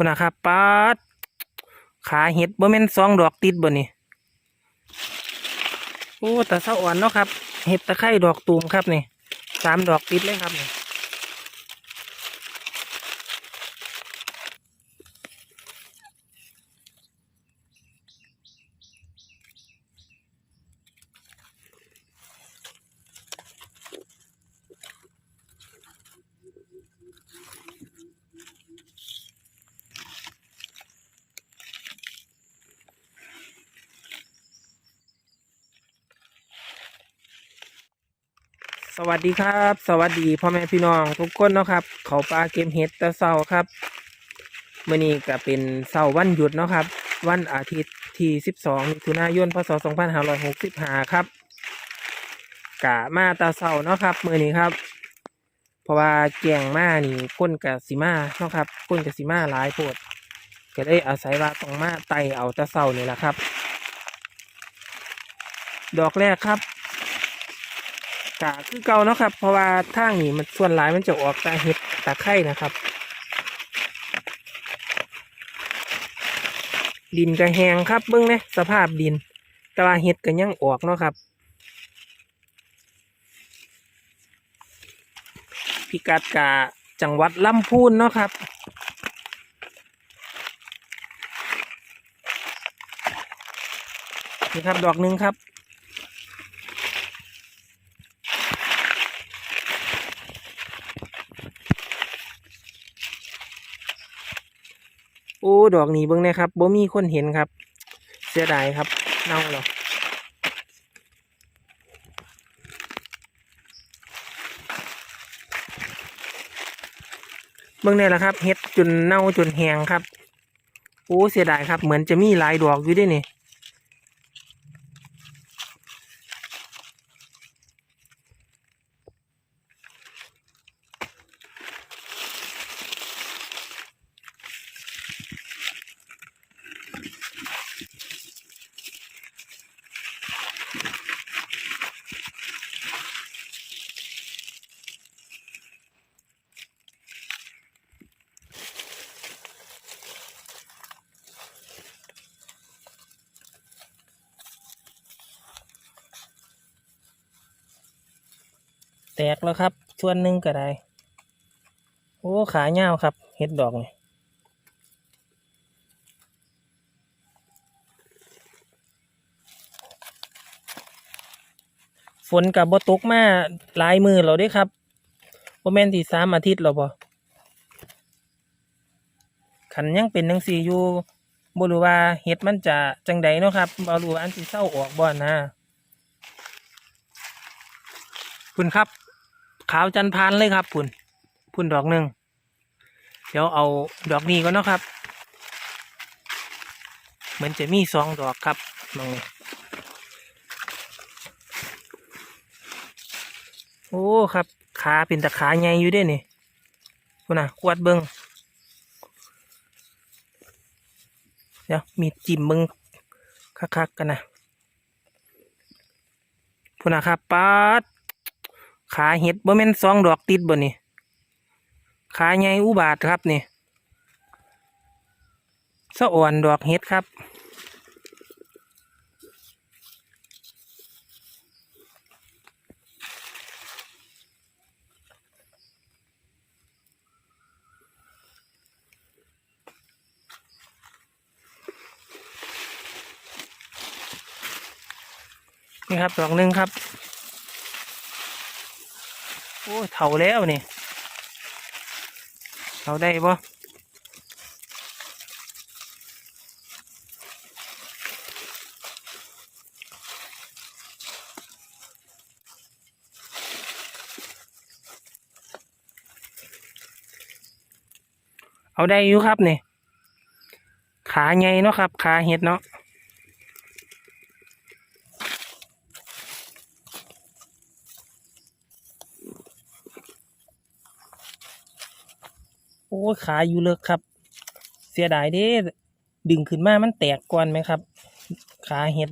ุณนนะครับปาดขาเห็ดบ่แม่นสองดอกติดบ่นี่โอ้แต่เศร้าอ่อนเนาะครับ เห็ดตะไคร่ดอกตูมครับนี่สามดอกติดเลยครับนี่ สวัสดีครับ สวัสดีพ่อแม่พี่น้องทุกคนเนาะครับ เขาปลาเกมเห็ดต่เศร้าครับเมื่อนี้ก็เป็นเสาร์วันหยุดเนาะครับ วันอาทิตย์ที่12มิถุนายนพศ2565ครับกะมาตาเสาเนาะครับเมื่อนี้ครับ เพราะว่าแกงมานี่ก้นกับสีมาเนาะครับก้นกับสีมาหลายโพดก็ได้อาศัยว่าต้องมาไต่เอาตาเสานี่แหละครับ ดอกแรกครับ กะคือเก่าเนาะครับ เพราะว่าทางนี้มันส่วนหลายมันจะออกตาเห็ดตาไข่นะครับ ดินก็แห้งครับเบิ้งเนี่ยสภาพดินตาเห็ดก็ยังออกเนาะครับ พิกัดกะจังหวัดลำพูนเนาะครับนี่ครับดอกหนึ่งครับ ดอกนี้เบิ้งนะครับบ่มีคนเห็นครับ เสียดายครับเน่าหรอกเบิ่งนี่แหละครับเฮ็ดจนเน่าจนแหงครับโอ้เสียดายครับ เหมือนจะมีหลายดอกอยู่ด้วยนี่ ตกแล้วครับส่วนหนึ่งก็ได้ โอ้ขาเงาครับเฮ็ดดอกนี่ฝนกับบ่ตกมาหลายมือเราด้วยครับบ่แม่นที่สามอาทิตย์แล้วบ่ขันยังเป็นจังซี่อยู่บรูว่าเฮ็ดมันจะจังใดเนาะครับบรูว่าอันสิเศร้าออกบ่นะคุณครับ ขาวจันพานเลยครับคุณคุณดอกหนึ่งเดี๋ยวเอาดอกนี้ก่อนเนาะครับ เหมือนจะมีสองดอกครับมองนี่โอ้ครับขาเป็นตะขาใหญ่อยู่ด้วยนี่คุณน่ะขวดเบิงเดี๋ยวมีจิ้มเบิงคักๆกันนะพุ่นนะครับปาด ขาเห็ดบ่แม่นสองดอกติดบ่นี่ขาใหญ่อุบาทครับนี่สะอ่อนดอกเห็ดครับ นี่ครับดอกหนึ่งครับ อ้ยเถาแล้วนี่เถาได้บ่เอาได้อยู่ครับนี่ ขาใหญ่เนาะครับ ขาเห็ดเนาะ โอ้ขาอยู่เลิกครับ เสียดายเด้ดึงขึ้นมามันแตกก่อนไหมครับ ขาเห็ด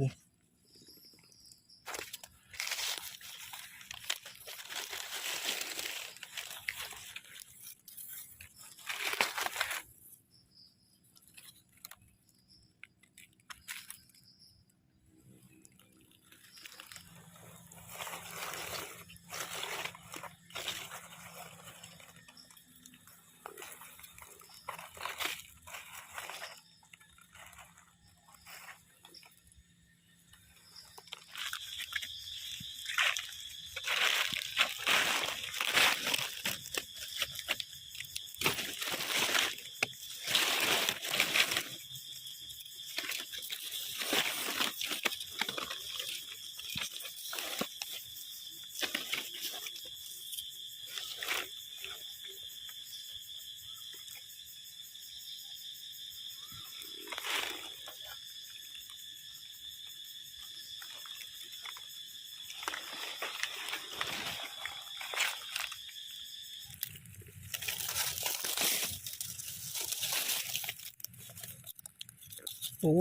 โอ้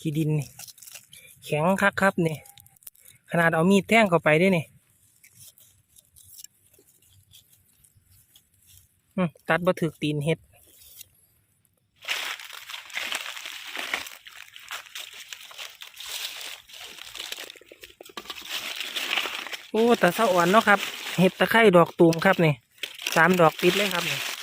ขี้ดินนี่แข็งคักครับนี่ขนาดเอามีดแท่งเข้าไปได้นี่ตัดบ่ถึกตีนเฮ็ดโอ้แต่เศร้าอ่อนเนาะครับ เห็ดตะไคร่ดอกตูมครับนี่สามดอกติดเลยครับนี่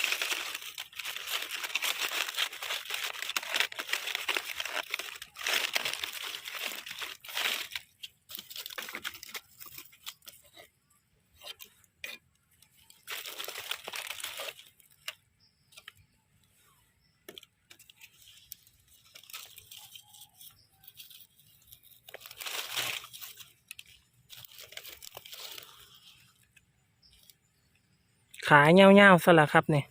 ขาเงี้ยวๆซะละครับเนี่ย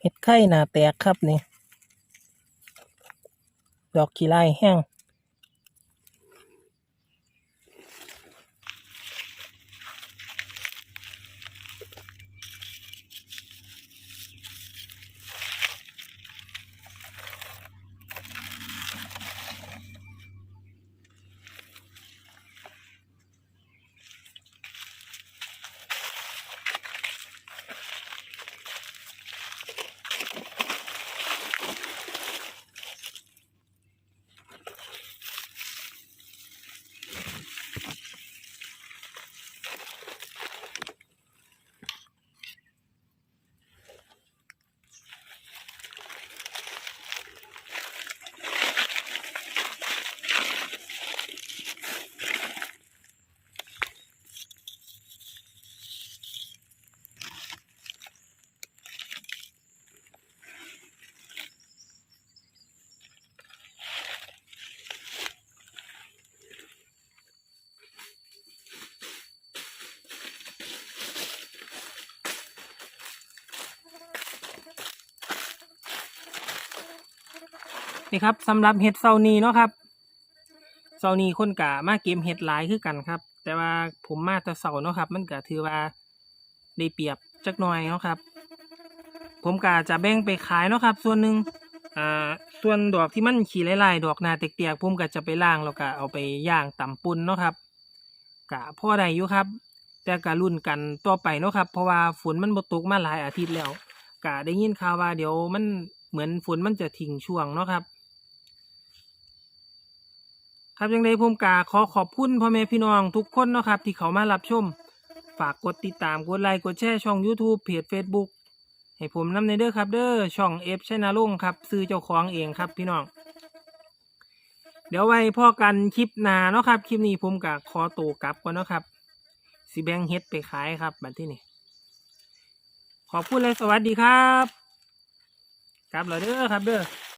เห็ดไข่หนาแตกครับนี่ ดอกขี้ไล่แห้ง นี่ครับสำหรับเห็ดเซานีเนาะครับเซานีคนกะมาเก็บเห็ดหลายคือกันครับ แต่ว่าผมมาแต่เสาเนาะครับ มันก็ถือว่าได้เปรียบจักหน่อยเนาะครับ ผมกะจะแบ่งไปขายเนาะครับ ส่วนหนึ่งอ่าส่วนดอกที่มันขี้ไล่ๆดอกหนาเตียกๆผมก็จะไปล้างแล้วก็เอาไปย่างตำปุนเนาะครับกะพ่อได้อยู่ครับ แต่กะรุ่นกันต่อไปเนาะครับ เพราะว่าฝนมันบตกมาหลายอาทิตย์แล้วกะได้ยินข่าวว่าเดี๋ยวมันเหมือนฝนมันจะทิ้งช่วงเนาะครับ ครับยังไงผมกาขอขอบคุณพ่อแม่พี่น้องทุกคนเนาะครับ ที่เขามารับชม ฝากกดติดตามกดไลค์กดแชร์ช่อง YouTube เพจ Facebook ให้ผมนำในเด้อครับเด้อช่องเอฟชนาลงครับซื้อเจ้าของเองครับพี่น้อง เดี๋ยวไว้พ่อกันคลิปหน้าเนาะครับคลิปนี้ผมกะขอตัวกลับก่อนเนาะครับสิแบงเฮ็ดไปขายครับบัดที่นี่ขอบคุณเลยสวัสดีครับกลับแล้วเด้อครับเด้อ